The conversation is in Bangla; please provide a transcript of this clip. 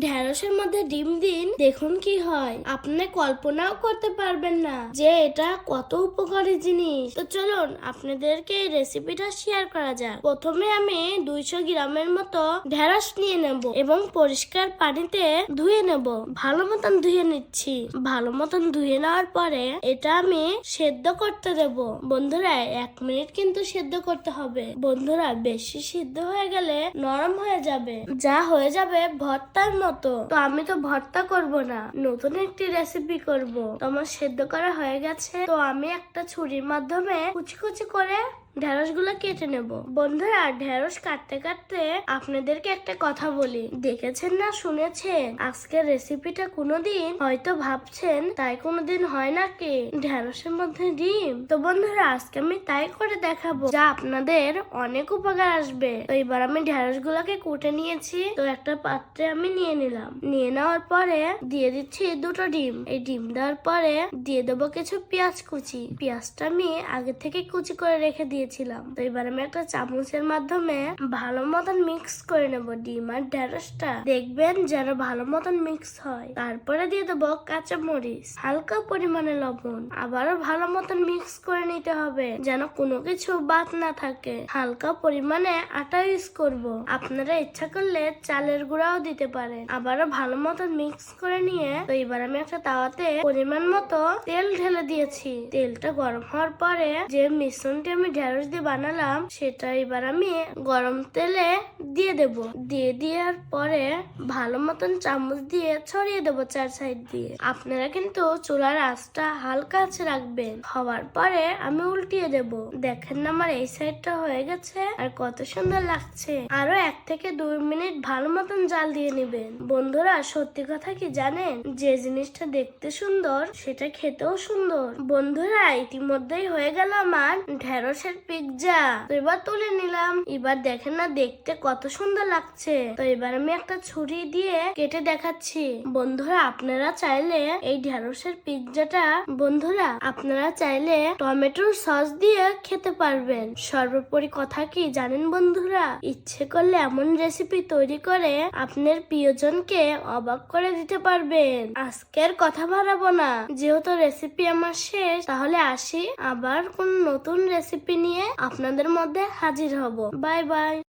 ঢেঁড়সের মধ্যে ডিম দিন, দেখুন কি হয়। আপনি কল্পনাও করতে পারবেন না যে এটা কত উপকারী জিনিস। তো চলুন, আপনাদেরকে এই রেসিপিটা শেয়ার করা যাক। প্রথমে আমি দুইশো গ্রামের মতো ঢেঁড়স নিয়ে নেব এবং পরিষ্কার পানিতে ধুয়ে নেব। ভালো মতন ধুয়ে নিচ্ছি। ভালো মতন ধুয়ে নেওয়ার পরে এটা আমি সেদ্ধ করতে দেব। বন্ধুরা, এক মিনিট কিন্তু সেদ্ধ করতে হবে। বন্ধুরা, বেশি সিদ্ধ হয়ে গেলে নরম হয়ে যাবে। যা হয়ে যাবে ভর্তার মতো। তো আমি তো ভর্তা করব না। নতুন একটি রেসিপি করব। তোমার সেদ্ধ করা হয়ে গেছে। তো আমি একটা ছুরির মাধ্যমে কুচি কুচি করে ঢেঁড়সগুলো কেটে নেব। বন্ধুরা, ঢেঁড়স কাটতে কাটতে আপনাদেরকে একটা কথা বলি। দেখেছেন না, শুনেছেন? আজকের রেসিপিটা কোনোদিন হয়তো ভাবছেন, তাই কোনোদিন হয় নাকি ঢেঁড়সের মধ্যে ডিম। তো বন্ধুরা, আজকে আমি তাই করে দেখাবো, যা আপনাদের অনেক উপকার আসবে। তো এবার আমি ঢেঁড়স গুলোকে কুটে নিয়েছি। তো একটা পাত্রে আমি নিয়ে নিলাম। নিয়ে নেওয়ার পরে দিয়ে দিচ্ছি দুটো ডিম। এই ডিম দেওয়ার পরে দিয়ে দেবো কিছু পেঁয়াজ কুচি। পেঁয়াজটা আমি আগে থেকে কুচি করে রেখে দিয়েছিলাম। তো এবার আমি একটা চামচের মাধ্যমে ভালো মতন মিক্স করে নেব ডিম আর ঢেঁড়সটা। দেখবেন যেন ভালো মতন মিক্স হয়। তারপরে দিয়ে দেবো কাঁচা মরিচ হালকা পরিমাণে লবণ। আবারও ভালো মতন মিক্স করে নিতে হবে, যেন কোনো কিছু বাদ না থাকে। হালকা পরিমাণে আটা ইউজ করব। আপনারা ইচ্ছা করলে চালের গুঁড়াও দিতে পারেন। আবারও ভালো মতন মিক্স করে নিয়ে, তো এবার আমি একটা তাওয়াতে পরিমাণ মতো তেল ঢেলে দিয়েছি। তেলটা গরম হওয়ার পরে যে মিশ্রণটি আমি ঢেঁড়স দিয়ে বানালাম, সেটা এবার আমি গরম তেলে দিয়ে দেব। দিয়ে দেওয়ার পরে ভালো মতন চামচ দিয়ে ছড়িয়ে দেবো চার সাইড দিয়ে। আপনারা কিন্তু চুলার আঁচটা হালকা আছে রাখবেন। হওয়ার পরে আমি উল্টিয়ে দেব। দেখেন না আমার এই সাইডটা হয়ে গেছে আর কত সুন্দর লাগছে। আরও এক থেকে দুই মিনিট ভালো মতন জাল দিয়ে নেবেন। বন্ধুরা, সত্যি কথা কি জানেন? যে জিনিসটা দেখতে সুন্দর, সেটা খেতেও সুন্দর। বন্ধুরা, ইতিমধ্যেই হয়ে গেল আমার ঢেঁড়সের পিৎজা তো এবার তুলে নিলাম। এবার দেখেন না, দেখতে কত সুন্দর লাগছে। তো এবার আমি একটা ছুরি দিয়ে কেটে দেখাচ্ছি। বন্ধুরা, আপনারা চাইলে এই ঢেঁড়সের পিৎজাটা বন্ধুরা, আপনারা চাইলে টমেটোর সস দিয়ে খেতে পারবেন। সর্বোপরি কথা কি জানেন বন্ধুরা? ইচ্ছে করলে এমন রেসিপি তৈরি করে আপনার প্রিয়জনকে অবাক করে দিতে পারবেন। আজকের কথা বাড়াবো না। যেহেতু রেসিপি আমার শেষ, তাহলে আসি আবার কোন নতুন রেসিপি নিয়ে আপনাদের মধ্যে হাজির হব। Bye bye.